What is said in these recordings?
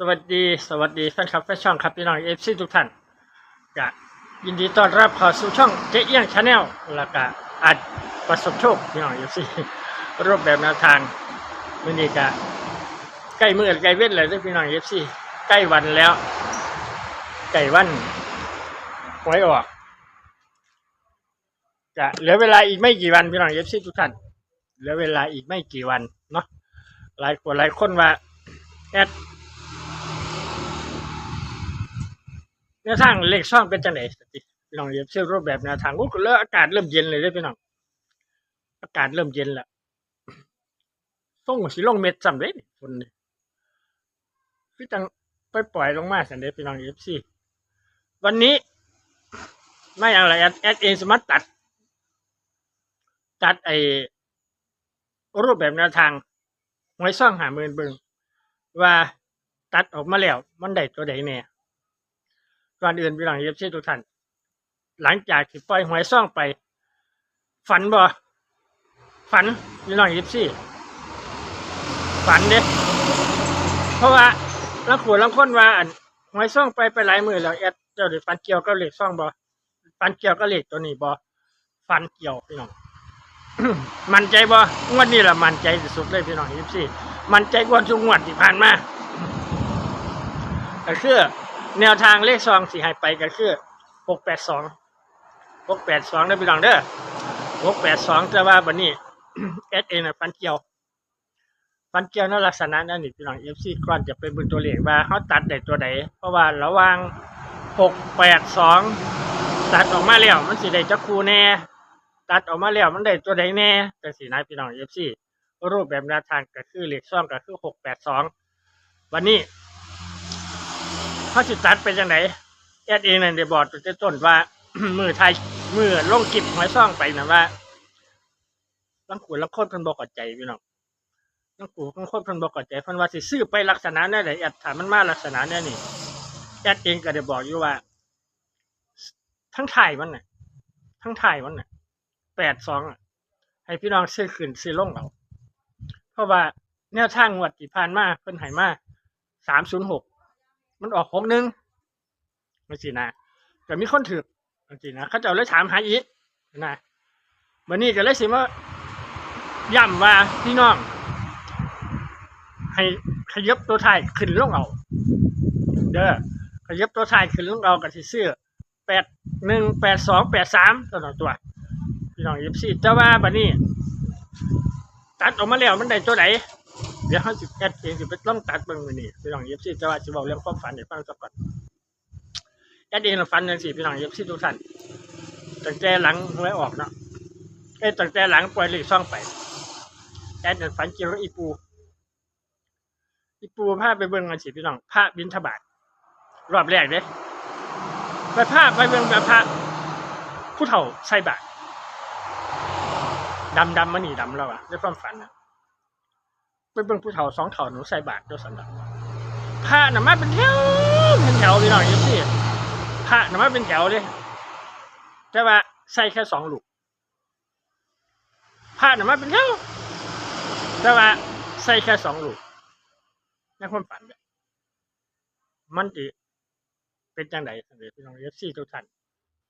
สวัสดีสวัสดีแฟนคลับแฟนช่องครับพี่น้องเอฟซีทุกท่านก็ยินดีต้อนรับเข้าสู่ช่องเจ๊เอี้ยงชาแนลแล้วก็อาจประสบโชคพี่น้องเอฟซีรูปแบบแนวทางวันนี้ก็ใกล้มือใกล้เว้นเลยเด้อพี่น้องเอฟซีใกล้วันแล้วใกล้วันหวยออกจะเหลือเวลาอีกไม่กี่วันพี่น้องเอฟซีทุกท่านเหลือเวลาอีกไม่กี่วันเนาะหลายคนหลายคนว่าแอด นวทางเลขช่องเป็นจังไหนสติลองเรียบเชื่อรูปแบบแนวทางก็เริ่มอากาศเริ่มเย็นเลยเด้พี่น้องอากาศเริ่มเย็นล้วส่งสิลงเม็ดสำเร็จฝนนี่จังไปปล่อยลงมาสันเดพี่น้องเอฟซีวันนี้ ไม่อย่างไรแอดแอดเองสามารถตัด ตัดไอรูปแบบแนวทางไว้ซ่องหาเมืนเบิงว่าตัดออกมาแล้ว มันได้ตัวใดแน่ ก่อนอื่นพี่น้องเอฟซีทุกท่านหลังจากที่ปล่อยหวยซ่องไป ฝันบ่ฝันพี่น้องเอฟซีฝันเด้เพราะว่าลังขวลังค้นว่าอันหวยซ่องไปไปหลายมือแล้วแอดเจ้าได้ฝันเกี่ยวกับเลขซ่องบ่ฝันเกี่ยวกับเลขตัวนี้บ่ฝันเกี่ยวพี่น้องมันใจบ่งวดนี้แหละมันใจสุดเลยพี่น้องเอฟซีมั่นใจกว่าทุกงวดที่ผ่านมาก็คือ แนวทางเลขซองสี่ให้ไปก็คือหกแปดสองหกแปดสองได้พี่น้องเด้อหกแปดสองแต่ว่าบันนี้เอสเอ็นฟันเกียวฟันเกียวในลักษณะนั้นนี่พี่น้องเอฟซีก่อนจะเป็นบนตัวเลขว่าเขาตัดได้ตัวใดเพราะว่าระว่างหกแปดสองตัดออกมาแล้วมันสิได้จักคูแน่ ตัดออกมาแล้วมันได้ตัวใดแน่แต่สีนะพี่น้องเอฟซีรูปแบบแนวทางก็คือเลขซ่องก็คือหกแปดสองวันนี้ เขาสิตัดเป็นจังไหนแอดเองนั่นได้บอกตั้งแต่ต้นว่า มือไทยมือลงกิบหอยซ่องไปนะว่าลังขูลังโคตรเพิ่นบอกกอดใจพี่น้องลังขูลังโคตรเพิ่นบอกกอดใจเพิ่นว่าสิซื้อไปลักษณะแนี้ใดแอดถามมันมาลักษณะแนี้นี่แอดเองก็ได้บอกอยู่ว่า ทั้งถ่ายมันน่ะ ทั้งถ่ายมันน่ะแปดสองอะให้พี่น้องซื้อขึ้นซื้อลงเอาเพราะว่าแนวทางงวดที่ผ่านมาเพิ่นให้มาสามศูนย์หก มันออกหกหนึ่งมันสินะแต่มีคนถือมันสินะเขาจะเลยถามหาอีกนะวันนี้ก็เลยสิว่าย้ำว่าพี่น้อง ให้ขยับตัวไทยขึ้นลงเอา เด้อขยับตัวไทยขึ้นลงเอากับที่เสื้อแปดหนึ่งแปดสองแปดสามตัวต่อตัวพี่น้องยิบสี่แต่ว่าบัดนี้ ตัดออกมาแล้วมันได้ตัวไหน เดี๋ยวเขาสิแอดเองสิไปต้องตัดเบิ่งมือนี้พี่น้องเอฟซีจะว่าสิบอกเรื่องความฝันให้ฟังสักก่อนแอดเองเราฝันจังซี่พี่น้องเอฟซีทุกท่านตั้งแต่หลังหวยออกเนาะเอ้ตั้งแต่หลังปล่อยเลขซ่องไปแอดนั่นฝันเกี่ยวกับอีปูอีปูพาไปเบิ่งกันสิพี่น้องพระบิณฑบาตรอบแรกเด้ไปพาไปเบิ่งแบบพระผู้เฒ่าใส่บาตรดำดำมันหนีดำแล้วอะในความฝันนะ ไปเบิ่งผู้เฒ่าสองเฒ่าหนูใส่บาตรเจ้าสันดาพระน่ะมาเป็นแถวเป็นแถวพี่น้องยังสิพระน่ะมาเป็นแถวเลยแต่ว่าใส่แค่สองลูกพระน่ะมาเป็นแถวแต่ว่าใส่แค่สองลูกในความฝันเนี่ยมันจะเป็นจังไดสันเดพี่น้องเอฟซีทุกท่าน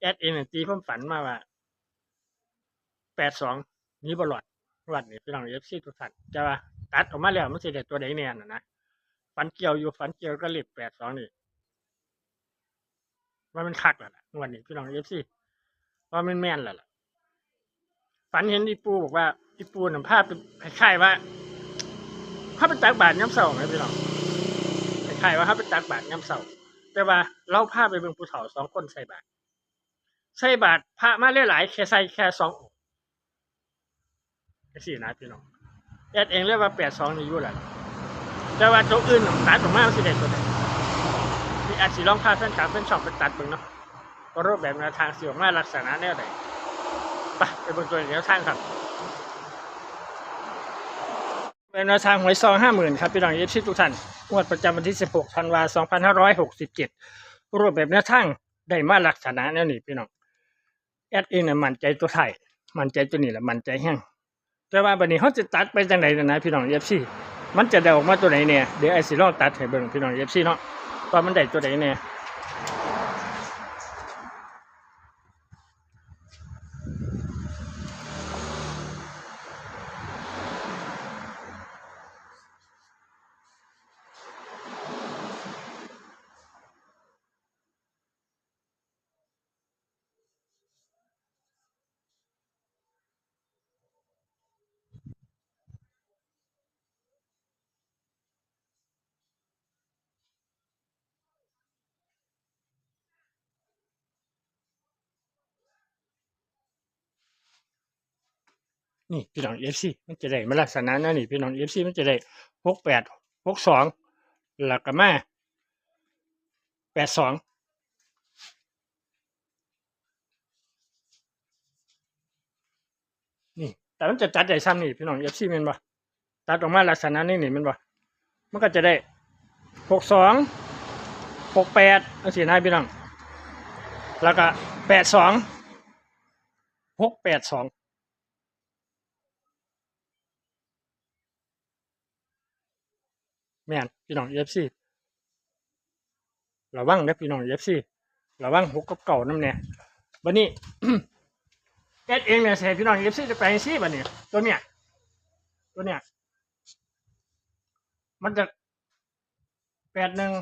แอดเองตีความฝันมาว่าแปดสองนี้บอลอด วันนี้พี่น้องเอฟซีทุกท่านจะว่าตัดออกมาแล้วมันสิได้ตัวใดแน่นะนะฟันเกี่ยวอยู่ฟันเกี่ยวก็เลขแปดสองนี่ว่ามันคักแล้วล่ะวันนี้พี่น้องเอฟซีว่ามันแม่นแล้วล่ะฝันเห็นอีปูบอกว่าอีปูนำภาพเป็นคล้ายๆว่าภาพเป็นตักบาทย้ำเสาไหมพี่น้องคล้ายๆว่าภาพเป็นตักบาทย้ำเสาแต่ว่าเราภาพไปเป็นภูเขาสองคนใส่บาทใส่บาทพระมาหลายๆแค่ใส่แค่สององค์ สี่นะพี่น้องแอดเองเรียกว่าแปดสองนี่อยู่แหละแต่ว่าตัวอื่นตัดออกมาสิเด็ดตัวไหนมีอาจสิลองพาแฟนคลับแฟนช็อปไปตัดเบิ่งเนาะก็รูปแบบแนวทางสิออกมาลักษณะแนวไหนไปไปเบิ่งตัวแนวทางครับเป็นแนวทางหวยซองห้าหมื่นครับพี่น้องเอฟซีทุกท่านงวดประจำวันที่สิบหกธันวาสองพันห้าร้อยหกสิบเจ็ดรูปแบบแนวทางได้มาลักษณะแนวนี้พี่น้องแอดเองน่ะมั่นใจตัวไทยมันใจตัวนี้แหละมันใจแห้ง แต่ว่าบัดนี้เขาจะตัดไปจังไหนนะพี่น้องเอฟซีมันจะได้ออกมาตัวไหนเนี่ยเดี๋ยวไอซิลองตัดให้เบิ่งพี่น้องเอฟซีเนาะว่ามันได้ตัวไหนเนี่ย นี่พี่น้องเอฟซีมันจะได้มาลักษณะนั้นนี่พี่น้องเอฟซีมันจะได้หกแปดหกสองหลักกมาแปดสองนี่ แต่มันจะตัดได้ซ้ำนี่พี่น้องเอฟซีมันบ่ตัดออกมาลักษณะนี้นี่มันบ่มันก็จะได้หกสองหกแปดอันสี่นายพี่น้อง แล้วก็แปดสองหกแปดสอง แม่นพี่น้องเอฟซีระวังนะพี่น้องเอฟซีระวังหกกับเก่าน้ำเนี่ยบันนี้แอดเองเนี่ยใส่พี่น้องเอฟซีจะไปซีบันนี้ตัวเนี้ยตัวเนี้ยมันจะแปดหนึ่ง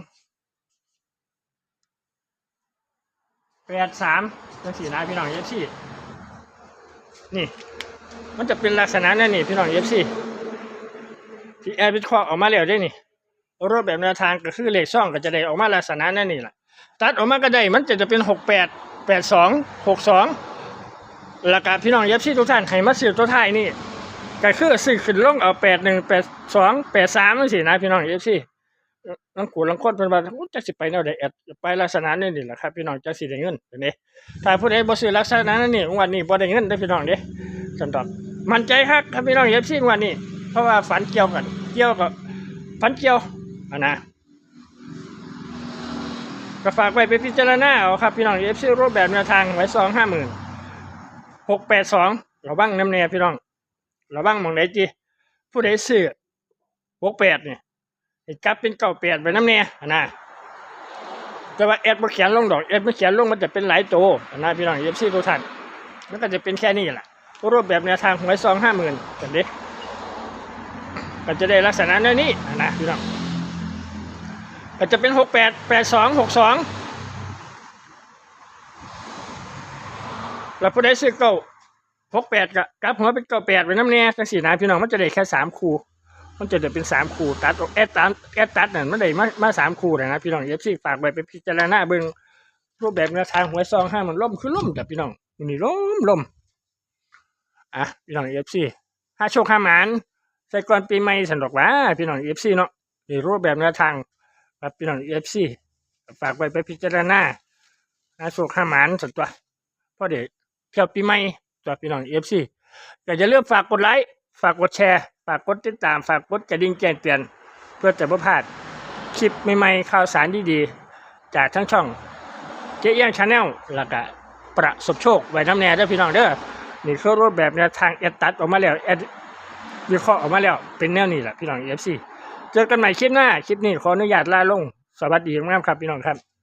แปดสามจังสี่นะพี่น้องเอฟซีนี่ มันจะเป็นลักษณะนั่นนี่พี่น้องเอฟซีที่แอดวิเคราะห์ออกมาแล้วได้นี่ รูปแบบแนวทางก็คือเลขช่องก็จะได้ออกมาลักษณะนั่นนี่แหละตัดออกมาก็ได้มันจะจะเป็นหกแปดแปดสองหกสองแล้วก็พี่น้องเย็บซี่ทุกท่านให้มาซื้อตัวท้ายนี่ก็คือซื้อขึ้นลงเอาแปดหนึ่งแปดสองแปดสามนั่นสินะพี่น้องเย็บซี่ลังกูลังคนเป็นว่าจะสิไปแนวใดแอดไปลักษณะนี่นี่แหละครับพี่น้องจะสิได้เงินเป็นนี้ถ้าผู้ใดบ่ซื้อลักษณะนั้นนี่วันนี้บ่ได้เงินได้พี่น้องเด้สันตอบมันใจครับครับพี่น้องเย็บซี่วันนี้ เพราะว่าฝันเกี่ยวกันเกี่ยวกับฝันเกี่ยว อะนะก็ฝากไว้ไปพิจารณาเอาครับ พี่น้องเอฟซีรูปแบบแนวทางไว้สองห้าหมื่นหกแปดสองเระวังน้ำเนียพี่น้องเระวังมองไหนจีผู้ใดซื้อหกแปดเนี่ยให้กลับเป็นเก้าแปดไปน้ำเนียอะนะแต่ว่าแอดมาเขียนลงดอกแอดมาเขียนลงมันจะเป็นหลายโตวอะนะพี่น้องเอฟซีทุกท่านมันก็จะเป็นแค่นี้แหละรูปแบบแนวทางไว้สองห้าหมื่นกันดิก็จะได้ลักษณะนี้นี่นะพี่น้อง ก็จะเป็นหกแปดแปดสองหกสองแล้วผู้ใดซื้อเก้าหกแปดกับกับหัวเป็นเก้าแปดเป็นน้ำเนี่ยจังสี่นะพี่น้องมันจะได้แค่สามคูมันจะได้เป็นสามคูตัดออกแอดตัดแอดตัดนั่นมันได้มามาสามคูเลยนะพี่น้องเอฟซีฝากไว้ไปพิจารณาเบิ่งรูปแบบแนวทางหวยซองห้ามันล่มคือล่มแต่พี่น้องนี่ล่มล่มอะพี่น้องเอฟซีห้าโชคห้าหมานใส่ก่อนปีใหม่สันดอกว่าพี่น้องเอฟซีเนาะในรูปแบบแนวทาง ครับพี่น้องเอฟซีฝากไว้ไปพิจารณาอาสุขห้าหมานสันตัวพราะเดี๋ยวเที่ยวปีใหม่ตัวพี่น้องเอฟซีก็อย่าลืมฝากกดไลค์ฝากกดแชร์ ฝากกดติดตาม ฝากกดกระดิ่งแจ้งเตือน เพื่อจะไม่พลาดคลิปใหม่ๆข่าวสารดีๆ จากทั้งช่องเจ๊เอี้งชาแนลแล้วก็ประสบโชคไว้น้ำแน่เด้อพี่น้องเด้อนี่คือรูปแบบแนวทางแอดตัดออกมาแล้วแอดวิเคราะห์ออกมาแล้วเป็นแนวนี้แหละพี่น้องเอฟซี เจอกันใหม่คลิปหน้า คลิปนี้ขออนุญาตลาลง สวัสดีครับพี่น้องครับ